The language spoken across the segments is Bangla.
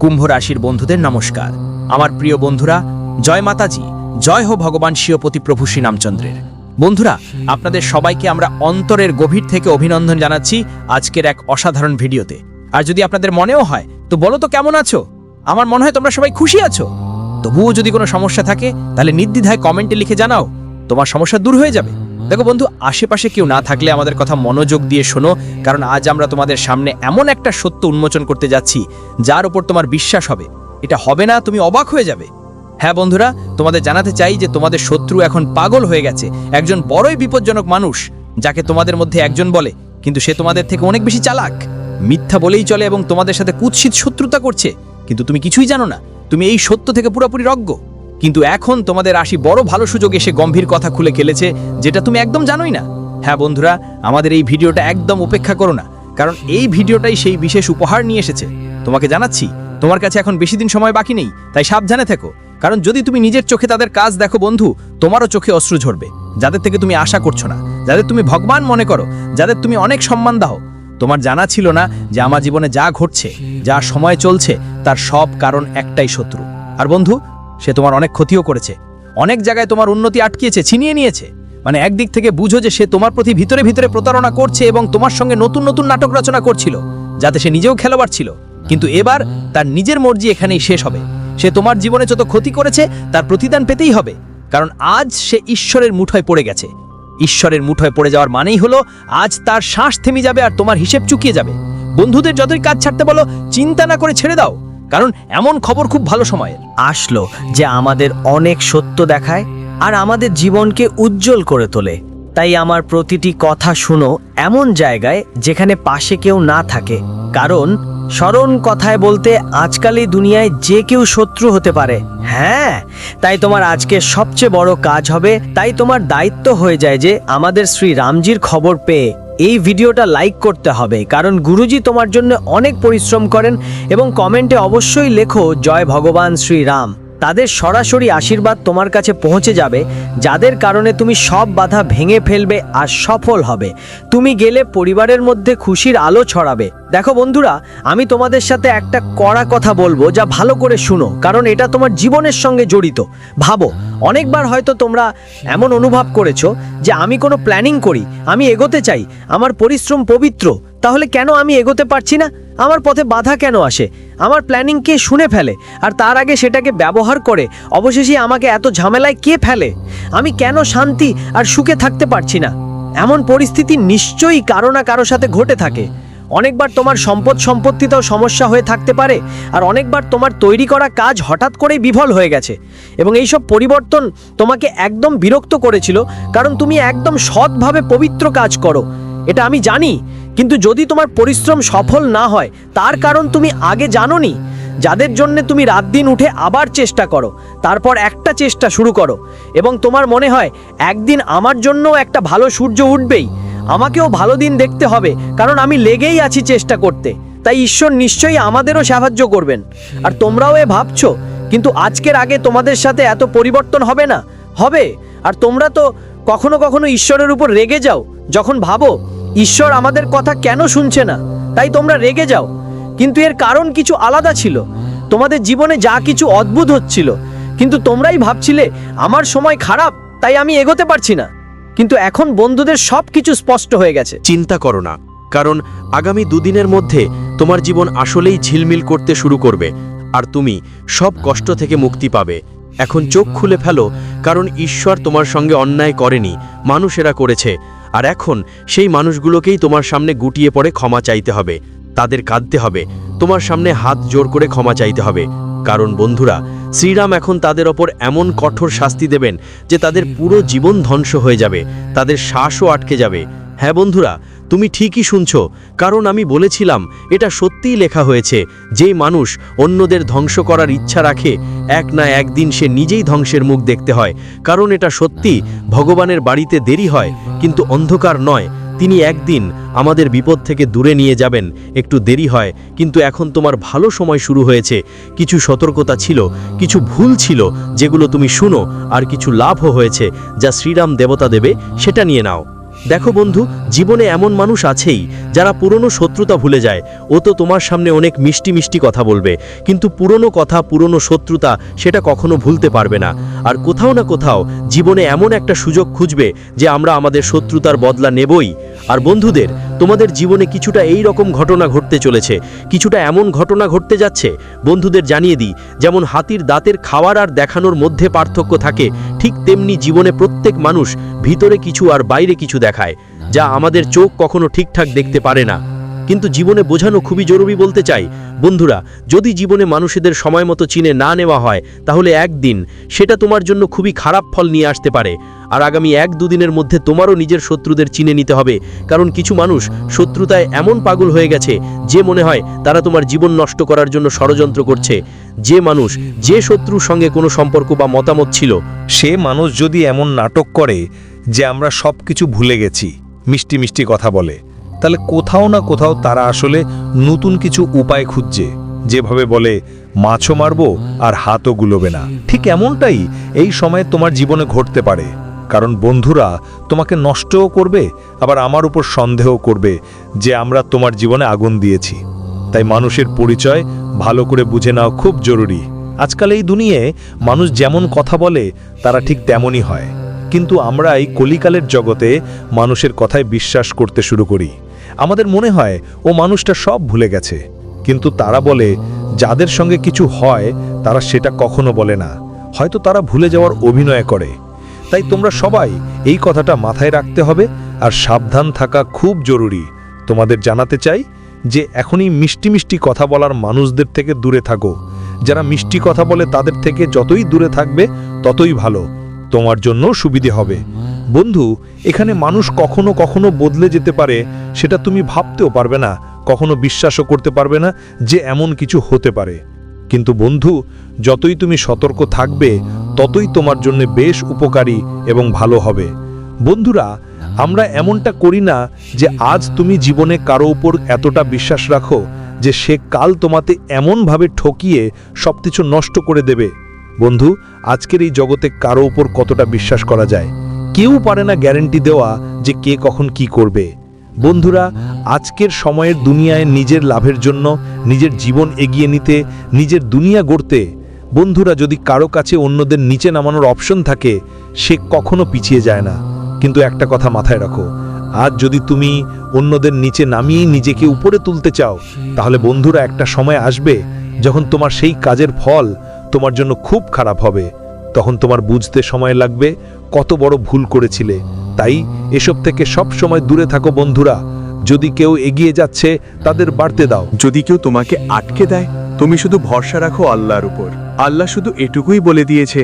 কুম্ভ রাশির বন্ধুদের নমস্কার। আমার প্রিয় বন্ধুরা, জয় মাতাজি, জয় হো ভগবান শিবপতি প্রভু শ্রীরামচন্দ্রের। বন্ধুরা, আপনাদের সবাইকে আমরা অন্তরের গভীর থেকে অভিনন্দন জানাচ্ছি আজকের এক অসাধারণ ভিডিওতে। আর যদি আপনাদের মনেও হয়, তো বলো তো কেমন আছো? আমার মনে হয় তোমরা সবাই খুশি আছো। তবুও যদি কোনো সমস্যা থাকে, তাহলে নির্দ্বিধায় কমেন্টে লিখে জানাও। তোমার সমস্যা দূর হয়ে যাবে। দেখো বন্ধু, আশেপাশে কেউ না থাকলে আমাদের কথা মনোযোগ দিয়ে শোনো, কারণ আজ আমরা তোমাদের সামনে এমন একটা সত্য উন্মোচন করতে যাচ্ছি, যার উপর তোমার বিশ্বাস হবে। এটা হবে না, তুমি অবাক হয়ে যাবে। হ্যাঁ বন্ধুরা, তোমাদের জানাতে চাই যে তোমাদের শত্রু এখন পাগল হয়ে গেছে, একজন বড়ই বিপজ্জনক মানুষ, যাকে তোমাদের মধ্যে একজন বলে, কিন্তু সে তোমাদের থেকে অনেক বেশি চালাক। মিথ্যা বলেই চলে এবং তোমাদের সাথে কুৎসিত শত্রুতা করছে, কিন্তু তুমি কিছুই জানো না, তুমি এই সত্য থেকে পুরোপুরি রজ্ঞ। কিন্তু এখন তোমাদের আসি বড় ভালো সুযোগ এসে গম্ভীর কথা খুলে খেলেছে, যেটা তুমি একদম জানোই না। হ্যাঁ বন্ধুরা, আমাদের এই ভিডিওটা একদম উপেক্ষা করো না, কারণ এই ভিডিওটাই সেই বিশেষ উপহার নিয়ে এসেছে। তোমাকে জানাচ্ছি, তোমার কাছে এখন বেশি দিন সময় বাকি নেই, তাই সাবধানে থেকো। কারণ যদি তুমি নিজের চোখে তাদের কাজ দেখো বন্ধু, তোমারও চোখে অশ্রু ঝরবে, যাদের থেকে তুমি আশা করছ না, যাদের তুমি ভগবান মনে করো, যাদের তুমি অনেক সম্মান দাও। তোমার জানা ছিল না যে আমার জীবনে যা ঘটছে, যা সময় চলছে, তার সব কারণ একটাই শত্রু। আর বন্ধু সে তোমার অনেক ক্ষতিও করেছে। অনেক জায়গায় তোমার উন্নতি আটকিয়েছে, ছিনিয়ে নিয়েছে। মানে একদিক থেকে বুঝো যে সে তোমার প্রতি ভিতরে ভিতরে প্রতারণা করছে এবং তোমার সঙ্গে নতুন নতুন নাটক রচনা করছিল, যাতে সে নিজেও খেলোয়াড় ছিল। কিন্তু এবার তার নিজের মর্জি এখানেই শেষ হবে। সে তোমার জীবনে যত ক্ষতি করেছে, তার প্রতিদান পেতেই হবে। কারণ আজ সে ঈশ্বরের মুঠোয় পড়ে গেছে। ঈশ্বরের মুঠোয় পড়ে যাওয়ার মানেই হলো, আজ তার শ্বাস থেমে যাবে আর তোমার হিসেব চুকিয়ে যাবে। বন্ধুদের যতই কাজ ছাড়তে বলো, চিন্তা না করে ছেড়ে দাও। কারণ এমন খবর খুব ভালো সময়ের। আসলো যে আমাদের অনেক সত্য দেখায় আর আমাদের জীবনকে উজ্জ্বল করে তোলে। তাই আমার প্রতিটি কথা শুনো এমন জায়গায় যেখানে পাশে কেউ না থাকে। কারণ স্মরণ কথায় বলতে আজকাল এই দুনিয়ায় যে কেউ শত্রু হতে পারে। হ্যাঁ তাই তোমার আজকে সবচেয়ে বড় কাজ হবে, তাই তোমার দায়িত্ব হয়ে যায় যে আমাদের শ্রী রামজির খবর পেয়ে। এই ভিডিওটা লাইক করতে হবে, কারণ গুরুজি তোমার জন্য অনেক পরিশ্রম করেন এবং কমেন্টে অবশ্যই লেখো, জয় ভগবান শ্রীরাম। তাদের সরাসরি আশীর্বাদ তোমার কাছে পৌঁছে যাবে, যাদের কারণে তুমি সব বাধা ভেঙে ফেলবে আর সফল হবে। তুমি গেলে পরিবারের মধ্যে খুশির আলো ছড়াবে। দেখো বন্ধুরা, আমি তোমাদের সাথে একটা কড়া কথা বলব যা ভালো করে শুনো, কারণ এটা তোমার জীবনের সঙ্গে জড়িত। ভাবো, অনেকবার হয়তো তোমরা এমন অনুভব করেছ যে আমি কোনো প্ল্যানিং করি, আমি এগোতে চাই, আমার পরিশ্রম পবিত্র তাহলে কেন আমি এগোতে পারছি না? আমার পথে বাধা কেন আসে? আমার প্ল্যানিং কে শুনে ফেলে? আর তার আগে সেটাকে ব্যবহার করে অবশেষে আমাকে এত ঝামেলায় কে ফেলে? আমি কেন শান্তি আর সুখে থাকতে পারছি না? এমন পরিস্থিতি নিশ্চয়ই কারও না কারও সাথে ঘটে থাকে। অনেকবার তোমার সম্পদ সম্পত্তিতেও সমস্যা হয়ে থাকতে পারে, আর অনেকবার তোমার তৈরি করা কাজ হঠাৎ করেই বিফল হয়ে গেছে। এবং এই সব পরিবর্তন তোমাকে একদম বিরক্ত করেছিল, কারণ তুমি একদম সৎভাবে পবিত্র কাজ করো। এটা আমি জানি, কিন্তু যদি তোমার পরিশ্রম সফল না হয়, তার কারণ তুমি আগে জানোনি। যাদের জন্য তুমি রাত দিন উঠে আবার চেষ্টা করো, তারপর একটা চেষ্টা শুরু করো। এবং তোমার মনে হয়, একদিন আমার জন্যও একটা ভালো সূর্য উঠবেই। আমাকেও ভালো দিন দেখতে হবে, কারণ আমি লেগেই আছি চেষ্টা করতে। তাই ঈশ্বর নিশ্চয়ই আমাদেরও সাহায্য করবেন। আর তোমরাও এ ভাবছ, কিন্তু আজকের আগে তোমাদের সাথে এত পরিবর্তন হবে না? হবে? আর তোমরা তো কখনো কখনো ঈশ্বরের উপর রেগে যাও, যখন ভাবো ঈশ্বর আমাদের কথা কেন শুনছে না? তাই তোমরা রেগে যাও। কিন্তু এর কারণ কিছু আলাদা ছিল। তোমাদের জীবনে যা কিছু অদ্ভুত হচ্ছিল। কিন্তু তোমরাই ভাবছিলে, আমার সময় খারাপ, তাই আমি এগোতে পারছি না। কিন্তু এখন বন্ধুদের সব কিছু স্পষ্ট হয়ে গেছে। চিন্তা করো না, কারণ আগামী দুদিনের মধ্যে তোমার জীবন আসলেই ঝিলমিল করতে শুরু করবে, আর তুমি সব কষ্ট থেকে মুক্তি পাবে। এখন চোখ খুলে ফেলো, কারণ ঈশ্বর তোমার সঙ্গে অন্যায় করেনি, মানুষেরা করেছে। আর এখন সেই মানুষগুলোকেই তোমার সামনে গুটিয়ে পড়ে ক্ষমা চাইতে হবে। তাদের কাঁদতে হবে। তোমার সামনে হাত জোর করে ক্ষমা চাইতে হবে। কারণ বন্ধুরা, শ্রীরাম এখন তাদের ওপর এমন কঠোর শাস্তি দেবেন যে তাদের পুরো জীবন ধ্বংস হয়ে যাবে। তাদের শ্বাসও আটকে যাবে। হ্যাঁ বন্ধুরা তুমি ঠিকই শুনছ, কারণ আমি বলেছিলাম, এটা সত্যিই লেখা হয়েছে, যেই মানুষ অন্যদের ধ্বংস করার ইচ্ছা রাখে, এক না একদিন সে নিজেই ধ্বংসের মুখ দেখতে হয়। কারণ এটা সত্যি, ভগবানের বাড়িতে দেরি হয়, কিন্তু অন্ধকার নয়। তিনি একদিন আমাদের বিপদ থেকে দূরে নিয়ে যাবেন, একটু দেরি হয়, কিন্তু এখন তোমার ভালো সময় শুরু হয়েছে। কিছু সতর্কতা ছিল, কিছু ভুল ছিল, যেগুলো তুমি শুনো, আর কিছু লাভও হয়েছে, যা শ্রীরাম দেবতা দেবে, সেটা নিয়ে নাও। দেখো বন্ধু, জীবনে এমন মানুষ আছেই যারা পুরনো শত্রুতা ভুলে যায়। ও তো তোমার সামনে অনেক মিষ্টি মিষ্টি কথা বলবে। কিন্তু পুরনো কথা, পুরনো শত্রুতা সেটা কখনো ভুলতে পারবে না। আর কোথাও না কোথাও জীবনে এমন একটা সুযোগ খুঁজবে যে আমরা আমাদের শত্রুতার বদলা নেবই। আর বন্ধুদের তোমাদের জীবনে কিছুটা এই রকম ঘটনা ঘটতে চলেছে। কিছুটা এমন ঘটনা ঘটতে যাচ্ছে, বন্ধুদের জানিয়ে দিই, যেমন হাতির দাঁতের খাওয়ার আর দেখানোর মধ্যে পার্থক্য থাকে, ঠিক তেমনি জীবনে প্রত্যেক মানুষ ভিতরে কিছু আর বাইরে কিছু দেখায়, যা আমাদের চোখ কখনো ঠিকঠাক দেখতে পারে না। কিন্তু জীবনে বোঝানো খুবই জরুরি বলতে চাই, বন্ধুরা, যদি জীবনে মানুষদের সময় মতো চিনে না নেওয়া হয়, তাহলে একদিন সেটা তোমার জন্য খুবই খারাপ ফল নিয়ে আসতে পারে। আর আগামী এক দুদিনের মধ্যে তোমারও নিজের শত্রুদের চিনে নিতে হবে, কারণ কিছু মানুষ শত্রুতায় এমন পাগল হয়ে গেছে, যে মনে হয় তারা তোমার জীবন নষ্ট করার জন্য ষড়যন্ত্র করছে। যে মানুষ, যে শত্রুর সঙ্গে কোনো সম্পর্ক বা মতামত ছিল, সে মানুষ যদি এমন নাটক করে যে আমরা সব কিছু ভুলে গেছি, মিষ্টি মিষ্টি কথা বলে। তাহলে কোথাও না কোথাও তারা আসলে নতুন কিছু উপায় খুঁজছে। যেভাবে বলে, মাছও মারবো আর হাতও গুলোবে না। ঠিক এমনটাই এই সময়ে তোমার জীবনে ঘটতে পারে। কারণ বন্ধুরা তোমাকে নষ্টও করবে, আবার আমার উপর সন্দেহ করবে যে আমরা তোমার জীবনে আগুন দিয়েছি। তাই মানুষের পরিচয় ভালো করে বুঝে নেওয়া খুব জরুরি। আজকাল এই দুনিয়ায় মানুষ যেমন কথা বলে, তারা ঠিক তেমনই হয়। কিন্তু আমরা এই কলিকালের জগতে মানুষের কথায় বিশ্বাস করতে শুরু করি। আমাদের মনে হয় ও মানুষটা সব ভুলে গেছে। কিন্তু তারা বলে, যাদের সঙ্গে কিছু হয়, তারা সেটা কখনো বলে না। হয়তো তারা ভুলে যাওয়ার অভিনয় করে। তাই তোমরা সবাই এই কথাটা মাথায় রাখতে হবে আর সাবধান থাকা খুব জরুরি। তোমাদের জানাতে চাই যে এখনই মিষ্টি মিষ্টি কথা বলার মানুষদের থেকে দূরে থাকো। যারা মিষ্টি কথা বলে তাদের থেকে যতই দূরে থাকবে, ততই ভালো। তোমার জন্য সুবিধে হবে। বন্ধু, এখানে মানুষ কখনো কখনো বদলে যেতে পারে, সেটা তুমি ভাবতেও পারবে না, কখনো বিশ্বাসও করতে পারবে না যে এমন কিছু হতে পারে। কিন্তু বন্ধু, যতই তুমি সতর্ক থাকবে, ততই তোমার জন্য বেশ উপকারী এবং ভালো হবে। বন্ধুরা, আমরা এমনটা করি না যে আজ তুমি জীবনে কারও উপর এতটা বিশ্বাস রাখো যে সে কাল তোমাতে এমনভাবে ঠকিয়ে সবকিছু নষ্ট করে দেবে। বন্ধু, আজকের এই জগতে কারও উপর কতটা বিশ্বাস করা যায়? কেউ পারে না গ্যারেন্টি দেওয়া যে কে কখন কি করবে। বন্ধুরা, আজকের সময়ের দুনিয়ায় নিজের লাভের জন্য, নিজের জীবন এগিয়ে নিতে, নিজের দুনিয়া গড়তে, বন্ধুরা, যদি কারও কাছে অন্যদের নিচে নামানোর অপশন থাকে, সে কখনো পিছিয়ে যায় না। কিন্তু একটা কথা মাথায় রাখো, আজ যদি তুমি অন্যদের নিচে নামিয়ে নিজেকে উপরে তুলতে চাও, তাহলে বন্ধুরা, একটা সময় আসবে যখন তোমার সেই কাজের ফল তোমার জন্য খুব খারাপ হবে। তখন তোমার বুঝতে সময় লাগবে কত বড় ভুল করেছিলে। তাই এসব থেকে সব সময় দূরে থাকো বন্ধুরা। যদি কেউ এগিয়ে যাচ্ছে, তাদের বাড়তে দাও। যদি কেউ তোমাকে আটকে দেয়, তুমি শুধু ভরসা রাখো আল্লাহর উপর। আল্লাহ শুধু এটুকুই বলে দিয়েছে,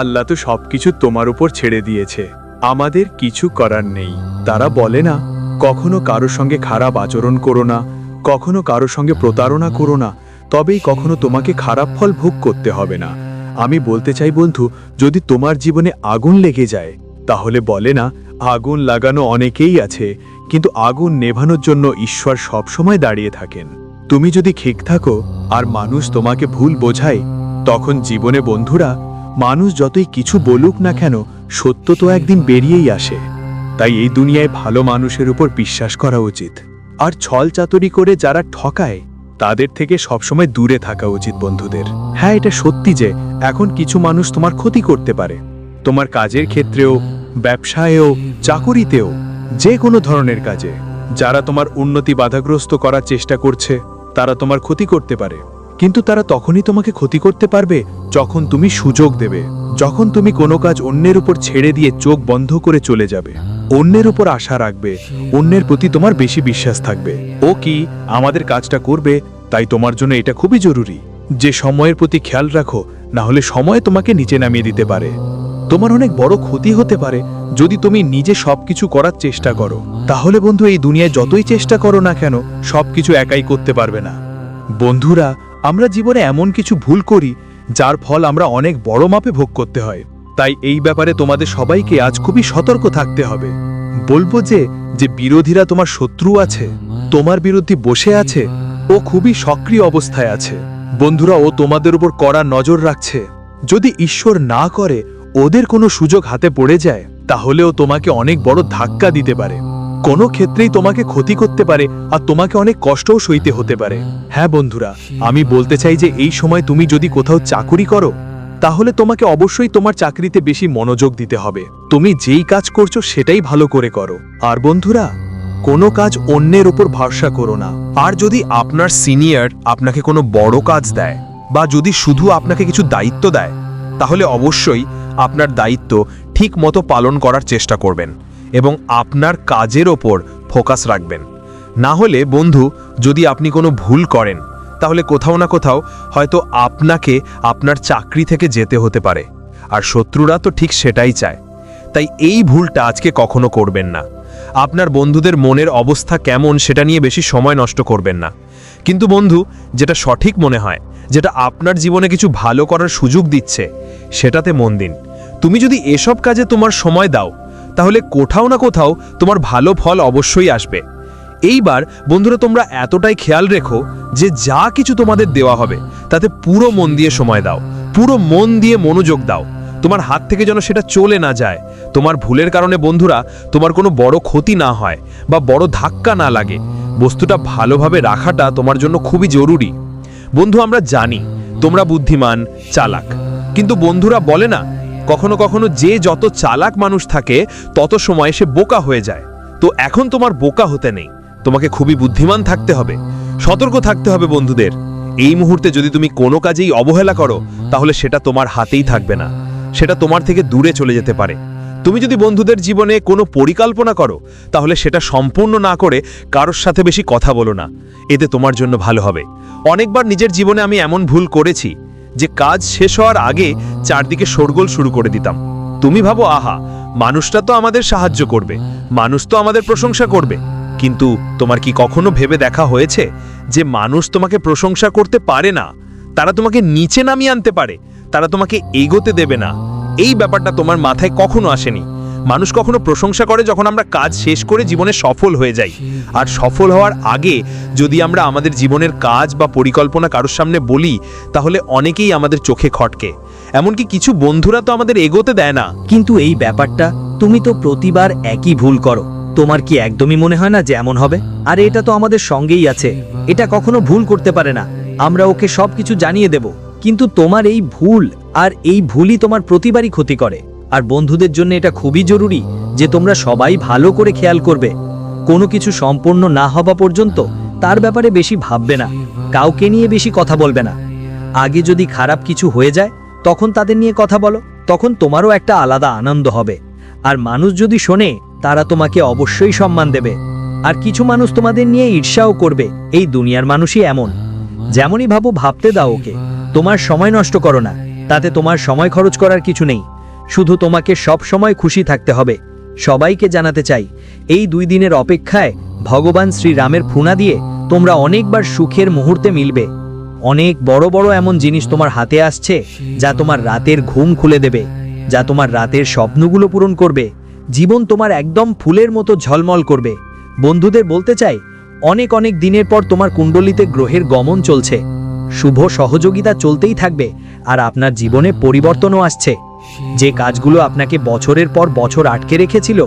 আল্লাহ তো সবকিছু তোমার উপর ছেড়ে দিয়েছে। আমাদের কিছু করার নেই। তারা বলে না, কখনো কারও সঙ্গে খারাপ আচরণ করো না, কখনো কারও সঙ্গে প্রতারণা করো না, তবেই কখনো তোমাকে খারাপ ফল ভোগ করতে হবে না। আমি বলতে চাই বন্ধু, যদি তোমার জীবনে আগুন লেগে যায়, তাহলে বলে না, আগুন লাগানো অনেকেই আছে, কিন্তু আগুন নেভানোর জন্য ঈশ্বর সবসময় দাঁড়িয়ে থাকেন। তুমি যদি ঠিক থাকো আর মানুষ তোমাকে ভুল বোঝায়, তখন জীবনে বন্ধুরা, মানুষ যতই কিছু বলুক না কেন, সত্য তো একদিন বেরিয়েই আসে। তাই এই দুনিয়ায় ভালো মানুষের উপর বিশ্বাস করা উচিত। আর ছল চাতুরি করে যারা ঠকায় তাদের থেকে সবসময় দূরে থাকা উচিত বন্ধুদের। হ্যাঁ এটা সত্যি যে এখন কিছু মানুষ তোমার ক্ষতি করতে পারে। তোমার কাজের ক্ষেত্রেও, ব্যবসায়েও, চাকুরিতেও যে কোনো ধরনের কাজে। যারা তোমার উন্নতি বাধাগ্রস্ত করার চেষ্টা করছে, তারা তোমার ক্ষতি করতে পারে। কিন্তু তারা তখনই তোমাকে ক্ষতি করতে পারবে যখন তুমি সুযোগ দেবে, যখন তুমি কোনো কাজ অন্যের উপর ছেড়ে দিয়ে চোখ বন্ধ করে চলে যাবে। অন্যের উপর আশা রাখবে, অন্যের প্রতি তোমার বেশি বিশ্বাস থাকবে। ও কি আমাদের কাজটা করবে, তাই তোমার জন্য এটা খুবই জরুরি। যে সময়ের প্রতি খেয়াল রাখো, না হলে সময় তোমাকে নিচে নামিয়ে দিতে পারে। তোমার অনেক বড় ক্ষতি হতে পারে যদি তুমি নিজে সবকিছু করার চেষ্টা করো। তাহলে বন্ধু, এই দুনিয়ায় যতই চেষ্টা করো না কেন, সবকিছু একাই করতে পারবে না। বন্ধুরা আমরা জীবনে এমন কিছু ভুল করি, যার ফল আমরা অনেক বড় মাপে ভোগ করতে হয়। তাই এই ব্যাপারে তোমাদের সবাইকে আজ খুবই সতর্ক থাকতে হবে। বলব যে যে বিরোধীরা তোমার শত্রু আছে, তোমার বিরুদ্ধে বসে আছে, ও খুবই সক্রিয় অবস্থায় আছে। বন্ধুরা, ও তোমাদের উপর কড়া নজর রাখছে। যদি ঈশ্বর না করে, ওদের কোনো সুযোগ হাতে পড়ে যায় তাহলেও তোমাকে অনেক বড় ধাক্কা দিতে পারে। কোনো ক্ষেত্রেই তোমাকে ক্ষতি করতে পারে আর তোমাকে অনেক কষ্টও সইতে হতে পারে। হ্যাঁ বন্ধুরা, আমি বলতে চাই যে এই সময় তুমি যদি কোথাও চাকুরি করো, তাহলে তোমাকে অবশ্যই তোমার চাকরিতে বেশি মনোযোগ দিতে হবে। তুমি যেই কাজ করছ সেটাই ভালো করে করো। আর বন্ধুরা, কোনো কাজ অন্যের উপর ভরসা করো না। আর যদি আপনার সিনিয়র আপনাকে কোনো বড় কাজ দেয় বা যদি শুধু আপনাকে কিছু দায়িত্ব দেয়, তাহলে অবশ্যই আপনার দায়িত্ব ঠিক মতো পালন করার চেষ্টা করবেন। এবং আপনার কাজের ওপর ফোকাস রাখবেন। না হলে বন্ধু, যদি আপনি কোনো ভুল করেন, তাহলে কোথাও না কোথাও হয়তো আপনাকে আপনার চাকরি থেকে যেতে হতে পারে। আর শত্রুরা তো ঠিক সেটাই চায়। তাই এই ভুলটা আজকে কখনো করবেন না। আপনার বন্ধুদের মনের অবস্থা কেমন সেটা নিয়ে বেশি সময় নষ্ট করবেন না। কিন্তু বন্ধু, যেটা সঠিক মনে হয়, যেটা আপনার জীবনে কিছু ভালো করার সুযোগ দিচ্ছে, সেটাতে মন দিন। তুমি যদি এসব কাজে তোমার সময় দাও তাহলে কোথাও না কোথাও তোমার ভালো ফল অবশ্যই আসবে। এইবার বন্ধুরা তোমরা এতটাই খেয়াল রেখো যে যা কিছু তোমাদের দেওয়া হবে, তাতে পুরো মন দিয়ে সময় দাও, পুরো মন দিয়ে মনোযোগ দাও। তোমার হাত থেকে যেন সেটা চলে না যায়। তোমার ভুলের কারণে বন্ধুরা তোমার কোনো বড় ক্ষতি না হয় বা বড় ধাক্কা না লাগে। বস্তুটা ভালোভাবে রাখাটা তোমার জন্য খুবই জরুরি। বন্ধু, আমরা জানি তোমরা বুদ্ধিমান, চালাক। কিন্তু বন্ধুরা বলে না কখনো কখনো যে যত চালাক মানুষ থাকে, তত সময় সে বোকা হয়ে যায়। তো এখন তোমার বোকা হতে নেই। তোমাকে খুবই বুদ্ধিমান থাকতে হবে। সতর্ক থাকতে হবে বন্ধুদের। এই মুহূর্তে যদি তুমি কোনো কাজেই অবহেলা করো, তাহলে সেটা তোমার হাতেই থাকবে না। সেটা তোমার থেকে দূরে চলে যেতে পারে। তুমি যদি বন্ধুদের জীবনে কোনো পরিকল্পনা করো, তাহলে সেটা সম্পূর্ণ না করে কারোর সাথে বেশি কথা বলো না। এতে তোমার জন্য ভালো হবে। অনেকবার নিজের জীবনে আমি এমন ভুল করেছি যে কাজ শেষ হওয়ার আগে চারদিকে শোরগোল শুরু করে দিতাম। তুমি ভাবো, আহা, মানুষটা তো আমাদের সাহায্য করবে, মানুষ তো আমাদের প্রশংসা করবে। কিন্তু তোমার কি কখনো ভেবে দেখা হয়েছে যে মানুষ তোমাকে প্রশংসা করতে পারে না? তারা তোমাকে নিচে নামিয়ে আনতে পারে, তারা তোমাকে এগোতে দেবে না। এই ব্যাপারটা তোমার মাথায় কখনো আসেনি। মানুষ কখনো প্রশংসা করে যখন আমরা কাজ শেষ করে জীবনে সফল হয়ে যাই। আর সফল হওয়ার আগে যদি আমরা আমাদের জীবনের কাজ বা পরিকল্পনা কারোর সামনে বলি, তাহলে অনেকেই আমাদের চোখে খটকে। এমনকি কিছু বন্ধুরা তো আমাদের এগোতে দেয় না। কিন্তু এই ব্যাপারটা তুমি তো প্রতিবার একই ভুল করো। তোমার কি একদমই মনে হয় না যে এমন হবে? আর এটা তো আমাদের সঙ্গেই আছে। এটা কখনো ভুল করতে পারে না। আমরা ওকে সবকিছু জানিয়ে দেব। কিন্তু তোমার এই ভুল আর এই ভুলই তোমার প্রতিবারই ক্ষতি করে। আর বন্ধুদের জন্য এটা খুবই জরুরি যে তোমরা সবাই ভালো করে খেয়াল করবে। কোনো কিছু সম্পূর্ণ না হওয়া পর্যন্ত তার ব্যাপারে বেশি ভাববে না, কাউকে নিয়ে বেশি কথা বলবে না। আগে যদি খারাপ কিছু হয়ে যায়, তখন তাদের নিয়ে কথা বলো, তখন তোমারও একটা আলাদা আনন্দ হবে। আর মানুষ যদি শোনে, তারা তোমাকে অবশ্যই সম্মান দেবে। আর কিছু মানুষ তোমাদের নিয়ে ঈর্ষাও করবে, এই দুনিয়ার মানুষই এমন। যেমনই ভাবো ভাবতে দাও ওকে, তোমার সময় নষ্ট করো না, তাতে তোমার সময় খরচ করার কিছু নেই। শুধু তোমাকে সব সময় খুশি থাকতে হবে। সবাইকে জানাতে চাই, এই দুই দিনের অপেক্ষায় ভগবান শ্রীরামের ফুনা দিয়ে তোমরা অনেকবার সুখের মুহূর্তে মিলবে। অনেক বড় বড় এমন জিনিস তোমার হাতে আসছে, যা তোমার রাতের ঘুম খুলে দেবে, যা তোমার রাতের স্বপ্নগুলো পূরণ করবে, জীবন তোমার একদম ফুলের মতো ঝলমল করবে। বন্ধুদের বলতে চাই, অনেক অনেক দিনের পর তোমার কুণ্ডলিতে গ্রহের গমন চলছে। শুভ সহযোগিতা চলতেই থাকবে, আর আপনার জীবনে পরিবর্তনও আসছে। যে কাজগুলো আপনাকে বছরের পর বছর আটকে রেখেছিল,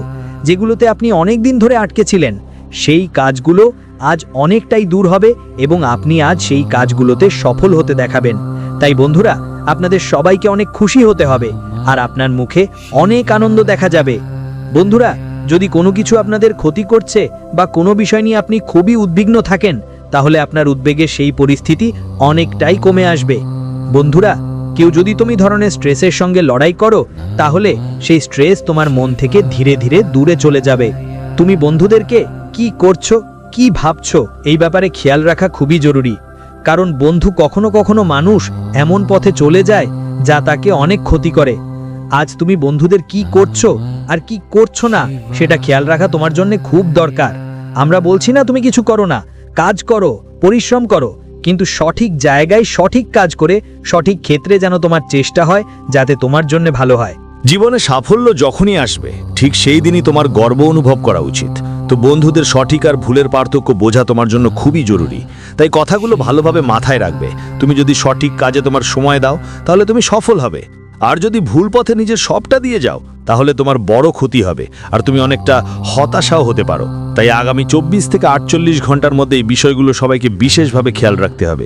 যেগুলোতে আপনি অনেক দিন ধরে আটকে ছিলেন, সেই কাজগুলো আজ অনেকটাই দূর হবে এবং আপনি আজ সেই কাজগুলোতে সফল হতে দেখাবেন। তাই বন্ধুরা, আপনাদের সবাইকে অনেক খুশি হতে হবে আর আপনার মুখে অনেক আনন্দ দেখা যাবে। বন্ধুরা, যদি কোনো কিছু আপনাদের ক্ষতি করছে বা কোনো বিষয় নিয়ে আপনি খুবই উদ্বিগ্ন থাকেন, তাহলে আপনার উদ্বেগের সেই পরিস্থিতি অনেকটাই কমে আসবে। বন্ধুরা কেউ যদি তুমি ধরনের স্ট্রেসের সঙ্গে লড়াই করো, তাহলে সেই স্ট্রেস তোমার মন থেকে ধীরে ধীরে দূরে চলে যাবে। তুমি বন্ধুদেরকে কি করছ, কি ভাবছ, এই ব্যাপারে খেয়াল রাখা খুবই জরুরি। কারণ বন্ধু কখনো কখনো মানুষ এমন পথে চলে যায় যা তাকে অনেক ক্ষতি করে। আজ তুমি বন্ধুদের কি করছ আর কি করছ না, সেটা খেয়াল রাখা তোমার জন্য খুব দরকার। আমরা বলছি না তুমি কিছু করো না, কাজ করো, পরিশ্রম করো কিন্তু সঠিক জায়গায় সঠিক কাজ করে সঠিক ক্ষেত্রে যেন তোমার চেষ্টা হয়, যাতে তোমার জন্য ভালো হয়। জীবনে সাফল্য যখনই আসবে, ঠিক সেই দিনই তোমার গর্ব অনুভব করা উচিত। তো বন্ধুদের সঠিক আর ভুলের পার্থক্য বোঝা তোমার জন্য খুবই জরুরি। তাই কথাগুলো ভালোভাবে মাথায় রাখবে। তুমি যদি সঠিক কাজে তোমার সময় দাও, তাহলে তুমি সফল হবে। আর যদি ভুল পথে নিজের সবটা দিয়ে যাও, তাহলে তোমার বড় ক্ষতি হবে, আর তুমি অনেকটা হতাশাও হতে পারো। তাই আগামী চব্বিশ থেকে আটচল্লিশ ঘণ্টার মধ্যে এই বিষয়গুলো সবাইকে বিশেষভাবে খেয়াল রাখতে হবে।